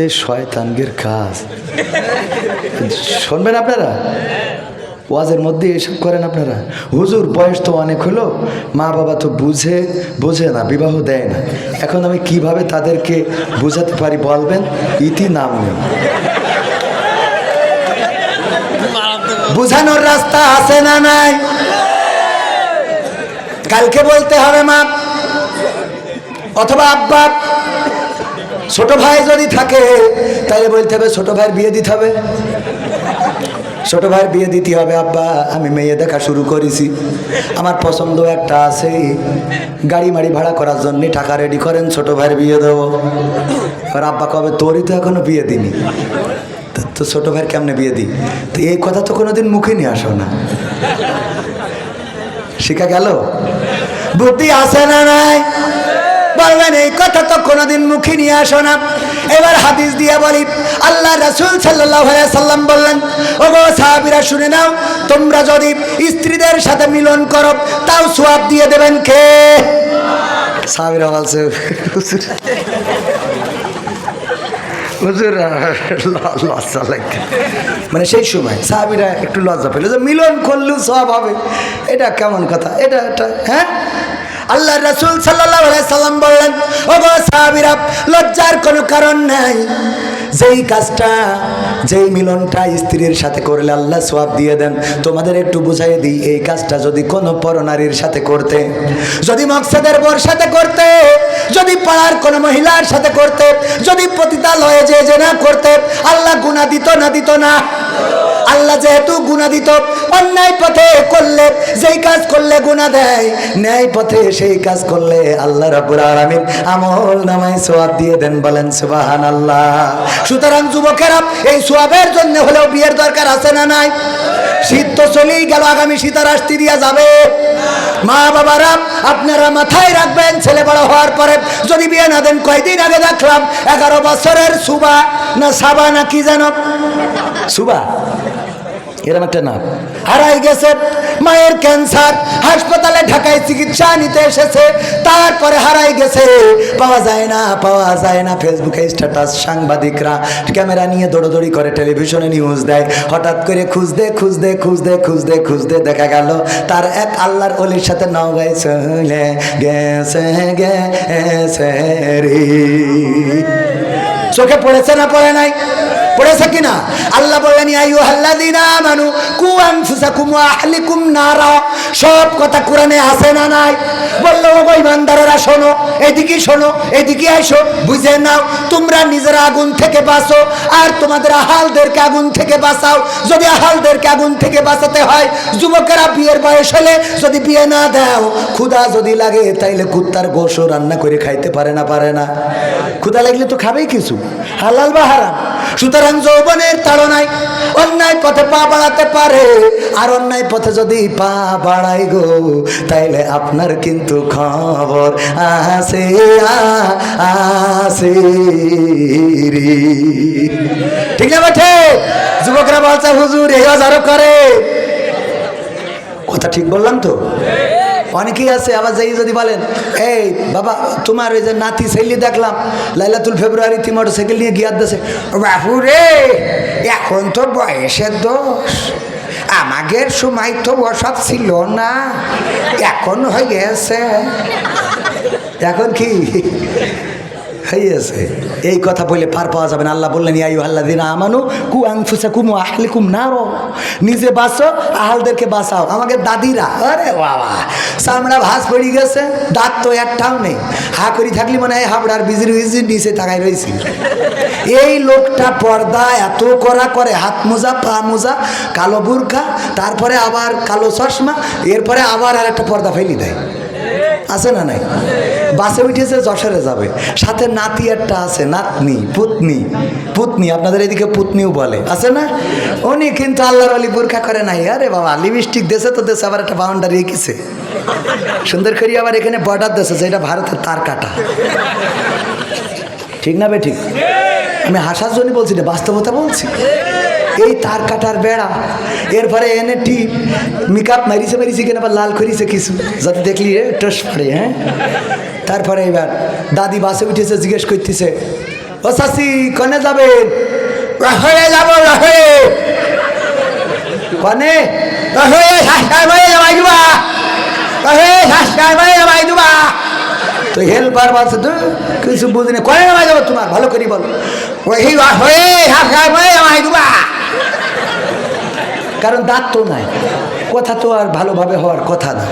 এ শয়তানগের কাজ। শুনবেন আপনারা? ওয়াজের মধ্যে এসব করেন আপনারা। হুজুর, বয়স তো অনেক হলো, মা বাবা তো বুঝে, বোঝে না, বিবাহ দেয় না। এখন আমি কীভাবে তাদেরকে বুঝাতে পারি বলবেন? ইতি নাম নেই বুঝানোর রাস্তা আছে না নাই? কালকে বলতে হবে, মা। অথবা আব্বা ছোট ভাই যদি থাকে তাহলে বলতে হবে ছোট ভাইয়ের বিয়ে দিতে হবে। ছোট ভাইয়ের বিয়ে দিতে হবে, আব্বা, আমি মেয়ে দেখা শুরু করেছি। আমার পছন্দ একটা আছে, গাড়ি মাড়ি ভাড়া করার জন্য টাকা রেডি করেন, ছোট ভাইয়ের বিয়ে দেবো। আর আব্বা কবে, তোরই তো এখনও বিয়ে দিনি তো- ছোট ভাইয়ের কেমনে বিয়ে দিই? তো এই কথা তো কোনোদিন মুখে নিয়ে আসো না। শিখা গেল? বুদ্ধি আছে না নাই? বলবেন, এই কথা তো কোনোদিন মুখে নিয়ে আসো না। এবার হাদিস দিয়ে বলি আল্লাহ রাসূল আলাইহি সাল্লাম বললেন ও গো সাহাবীরা, শুনে নাও, তোমরা যদি স্ত্রীদের সাথে মিলন করো, তাও সোয়াব দিয়ে দেবেন কে? সাহাবীরা বলছে মানে সেই সময় সাহাবিরা একটু লজ্জা পেল যে মিলন করলেও সব হবে। এটা কেমন কথা? এটা এটা হ্যাঁ? আল্লাহ রাসূল সাল্লাম বললেন ও গো সাহাবীরা, লজ্জার কোনো কারণ নাই। যেই কাজটা, যেই মিলনটা স্ত্রীর সাথে করলে আল্লাহ সোয়াব দিয়ে দেন। তোমাদের একটু বুঝাই দিই, এই কাজটা যদি কোনো পরনারীর সাথে করতে, যদি মকসদের বর সাথে করতে, যদি পাড়ার কোনো মহিলার সাথে করতে, যদি পতিতালয়ে যে যে না করতে, আল্লাহ গুণা দিত না দিত না। আল্লাহ যেহেতু গুণা দিত অন্যায় পথে করলে, যেই কাজ করলে গুণা দেয়, ন্যায় পথে সেই কাজ করলে আল্লাহ রাব্বুল আলামিন আমল নামায় সোয়াব দিয়ে দেন বলেন সুবাহান আল্লাহ সুতরাং যুবকেরা, এই সোয়াবের জন্য হলেও বিয়ের দরকার আছে না নাই? শীত তো চলেই গেল, আগামী শীতার আসতে দিয়া যাবে। মা বাবারা, আপনারা মাথায় রাখবেন, ছেলে বড় হওয়ার পরে যদি বিয়ে না দেন, কয়দিন আগে দেখলাম, এগারো বছরের সুবা না সাবা না কি যেন? সুবা? এরকম একটা নাম। হারাই গেছে মায়ের ক্যান্সার, হাসপাতালে ঢাকায় চিকিৎসা নিতে এসেছে, তারপরে হারাই গেছে। পাওয়া যায় না, পাওয়া যায় না। ফেসবুকে স্ট্যাটাস সাংবাদিকরা ক্যামেরা নিয়ে দৌড়দৌড়ি করে টেলিভিশনে নিউজ দেয়। হঠাৎ করে খুঁজতে খুঁজতে খুঁজতে খুঁজতে খুঁজতে দেখা গেল, তার এক আল্লাহর অলির সাথে নগাই চলে গেছে গেছে চোখে পড়েছে না, পড়ে নাই? পড়েছে কিনা? আল্লাহ বললেন সব কথা কোরআনে না নাই? বলল ইমানদারেরা, শোনো, এদিকে শোনো, এদিকে আইসো, বুঝে নাও, তোমরা নিজেরা আগুন থেকে বাঁচো, আর তোমাদের আহালদেরকে আগুন থেকে বাঁচাও। যদি আহালদেরকে আগুন থেকে বাঁচাতে হয়, যুবকেরা বিয়ের বয়স হলে যদি বিয়ে না দাও, ক্ষুধা যদি লাগে, তাইলে কুত্তার গোশও রান্না করে খাইতে পারে না পারে না। ক্ষুধা লাগলে তো খাবেই কিছু। হালাল বা হারাম? সুতরাং যৌবনের তাড়নায় অন্যায় পথে পা বাড়াতে পারে। আর অন্যায় পথে যদি পা বাড়াই গো, তাইলে আপনার কিন্তু খবর আসে আসে ঠিক না বেঠে যুবকরা বলছে, হুজুর, এই হাজারও করে। কথা ঠিক বললাম তো? অনেকেই আছে, আবার যাই যদি বলেন, এই বাবা, তোমার ওই যে নাতি ছেলে দেখলাম, লাইলাতুল ফেব্রুয়ারিতে মোটর সাইকেল নিয়ে গিয়ার দেশে বাহু রে, এখন তো বয়সের দোষ। আমাদের সময় তো বসাত ছিল না, এখন হয়ে গেছে। এখন কি? হইয়াছে। এই কথা বলে পার পাওয়া যাবে না। আল্লাহ বললেন ইয়াই আল্লাহ দিন আমানু, কু আংফুসা কুমু আহলে কুম না রো নিজে বাঁচো, আহালদেরকে বাঁচাও। আমাকে দাদিরা, আরে বাবা চামড়া ভাস পড়ে গেছে, দাঁত তো একটাও নেই। হা করি থাকলি মনে হয় হাবড়ার বিজির বিজির নিচে তাকাই রয়েছি এই লোকটা পর্দা এত করা করে, হাত মোজা, পা মোজা, কালো বুরখা, তারপরে আবার কালো চশমা, এরপরে আবার আর একটা পর্দা ফেলি দেয়। আছে না নাই? বাসে উঠেছে, যশোরে যাবে। সাথে নাতি একটা আছে, নাতনি, পুতনি। পুতনি, আপনাদের এদিকে পুতনিও বলে। আছে না? উনি কিন্তু আল্লাহর আলী বোরখা করে নাই। আরে বাবা, লিপস্টিক দেশে তো দেশে, আবার একটা বাউন্ডারি এঁকেছে। সুন্দর করি আবার এখানে বর্ডার দেশে যেটা ভারতের তার কাটা। ঠিক না বে ঠিক? আমি হাসার জন্য বলছি না বাস্তবতা বলছি। এই তার কাটার বেড়া, এরপরে এনে টিপ, মেকআপ মারিছে মারিছে কেন আবার লাল করিছে কিছু, যাতে দেখলি টস পড়ে হ্যাঁ? তারপরে এবার দাদি বাসে উঠেছে, জিজ্ঞেস করতেছে, ও শাসি কনে যাবেন রহয়ে যাব কনে? শাসায় ভাই জামাই দিবা। শাসায় ভাই জামাই দিবা। হেল্পার তো কিছু বুঝিনি। কনে জামাই যাব তোমার? ভালো করি বলো। ওই দিবা। কারণ দাঁত তো নাই। কথা তো আর ভালোভাবে হওয়ার কথা না।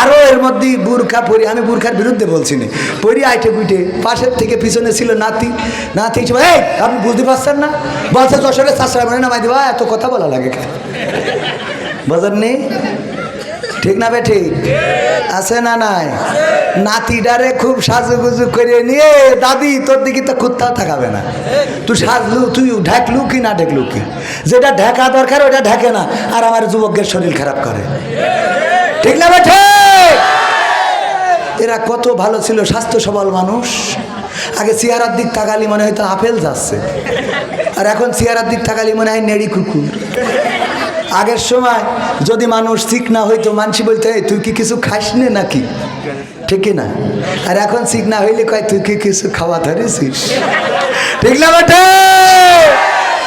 আরও এর মধ্যে বুরখা পরি, আমি বুরখার বিরুদ্ধে বলছি না পরি আইটে কুইটে, পাশের থেকে পিছনে ছিল নাতি। নাতি এই, আপনি বুঝতে পারছেন না? বলছে যশোরে চাষরা মানে নামাই দিবা, এত কথা বলা লাগে বোঝেন নেই? ঠিক না বে ঠিক? আছে না নাই? নাতিডারে খুব সাজুগুজু করে নিয়ে, দাদি, তোর দিকে তো কুত্তা থাকাবে না। তুই সাজলু, তুই ঢাকলু কি না ঢেকলু কি? যেটা ঢেকা দরকার, ওটা ঢেকে না। আর আমার যুবকের শরীর খারাপ করে। ঠিক না বে ঠিক? এরা কত ভালো ছিল, স্বাস্থ্য সবল মানুষ। আগে চেহারার দিক তাকালি মনে হয়তো আপেল যাচ্ছে। আর এখন চেহারার দিক তাকালি মনে হয় নেড়ি কুকুর। আগের সময় যদি মানুষ ঠিক না হইতো, মানসি বলতে হয় তুই কি কিছু খাস নে নাকি? ঠিক না আর এখন ঠিক না হইলে কয়, তুই কি কিছু খাওয়া ধরেছিস? ঠিক না বটে?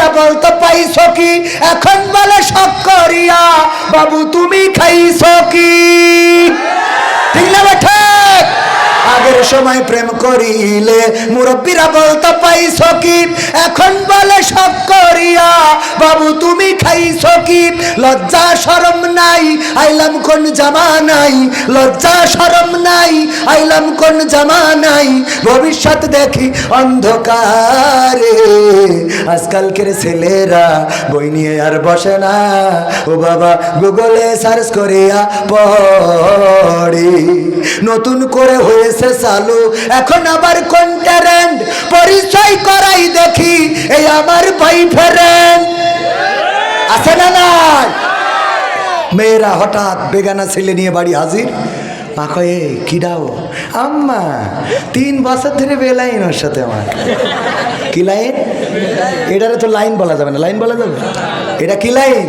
মুরব্বীরা বলতো পাইছ কি? এখন বলে শখ করিয়া, বাবু, তুমি খাইছ কি? ঠিক না বেঠে? আগের সময় প্রেম করিলে মুরব্বীরা বলতো পাইছ কি? এখন বলে শখ করিয়া বাবু, তুমি খাইছ কি? লজ্জা, শরম নাই, আইলাম কোন জামা নাই। লজ্জা, শরম নাই, আইলাম কোন জামা নাই। ভবিষ্যৎ দেখি অন্ধকারে। আজকালকের ছেলেরা বই নিয়ে আর বসে না। ও বাবা, গুগলে সার্চ করিয়া পড়ি। নতুন করে হয়েছে চালু। এখন আবার কোন ট্যারেন্ট পরিচয় করাই দেখি, এই আমার ভাই ফেরেন্ট আছে না নাই? মেয়েরা হঠাৎ বেগানা ছেলে নিয়ে বাড়ি হাজির। মা কয়ে কি ডাও? আম্মা, তিন বছর ধরে বেলাইন ওর সাথে আমার। কি লাইন? এটারে তো লাইন বলা যাবে না। লাইন বলা যাবে? এটা কি লাইন?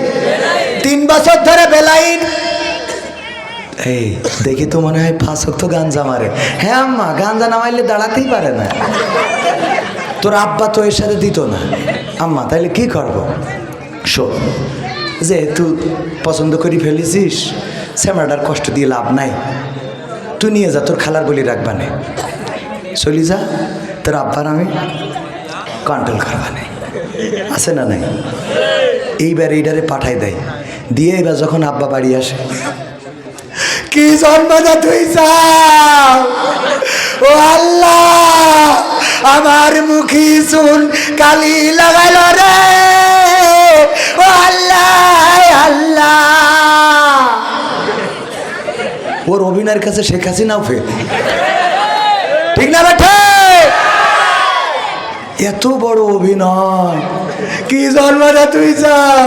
তিন বছর ধরে বেলাইন এই, দেখি তো মনে হয় ফাঁসক তো গাঞ্জা মারে। হ্যাঁ আম্মা, গাঞ্জা নামাইলে দাঁড়াতেই পারে না। তোর আব্বা তো এর সাথে দিত না। আম্মা, তাইলে কি করব? শোন যেহেতু পছন্দ করি ফেলেছিস শ্যামড়াটার কষ্ট দিয়ে লাভ নাই। তুই নিয়ে যা, তোর খালার বলি রাখবা নে। চলি যা, তোর আব্বার আমি কন্ট্রোল করবা নে। আছে না নাই? এইবার এইটারে পাঠাই দেয়। দিয়ে এবার যখন আব্বা বাড়ি আসে, কি জন্মদা তুই যাও ও আল্লাহ, আমার মুখি শুন কালি লাগাইল রে। ওর অভিনয়ের কাছে শেখ হাসিনাও ফেল ঠিক না বেঠে এত বড় অভিনয়। কি জন্মদা তুই যাও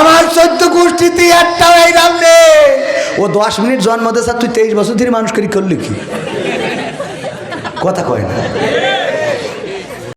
আমার চোদ্দ গোষ্ঠীতে একটা এরাম নেই ও দশ মিনিট জন্ম দে, স্যার, তুই তেইশ বছর ধরে মানুষ করি করলি কি? কথা কয় না।